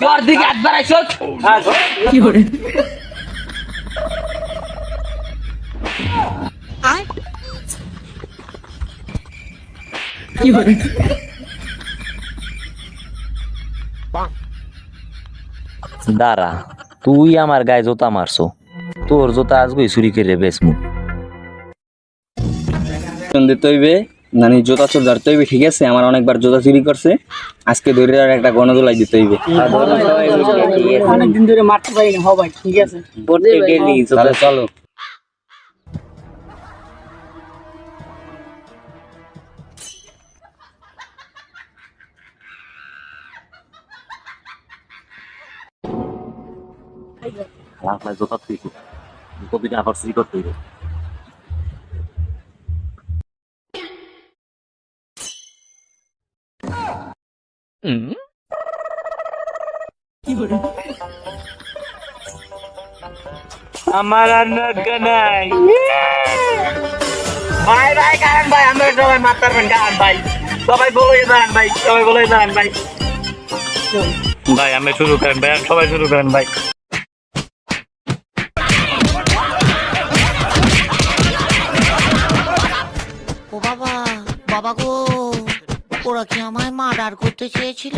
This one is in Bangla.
তোর দিকে হাত বাড়াইছ দাঁড়া তুই আমার গায়ে জোতা মারছো। তোর জোতা আজকে চুরি করে বেসমু দিতে হইবে নানি জোতা চোর ধরতে হইবে ঠিক আছে? আমার অনেকবার জোতা চুরি করছে। আজকে ধরে আর একটা গণদোলাই দিতে হইবে। অনেকদিন ধরে মারতে পারি না হবাই ঠিক আছে? চলো। জোতা তুইছি কবিতা আবার চুরি করতে হইবে। আমার আর নাই। ভাই ভাই কারণ ভাই আমরা সবাই মারতে পারবেন কারণ ভাই। সবাই বলে দাঁড়ান ভাই সবাই বলে দাঁড়ান ভাই। ভাই আমি শুরু করেন ভাই সবাই শুরু করেন ভাই। ও বাবা বাবা গো। ওরা কি আমায় মার্ডার করতে চেয়েছিল?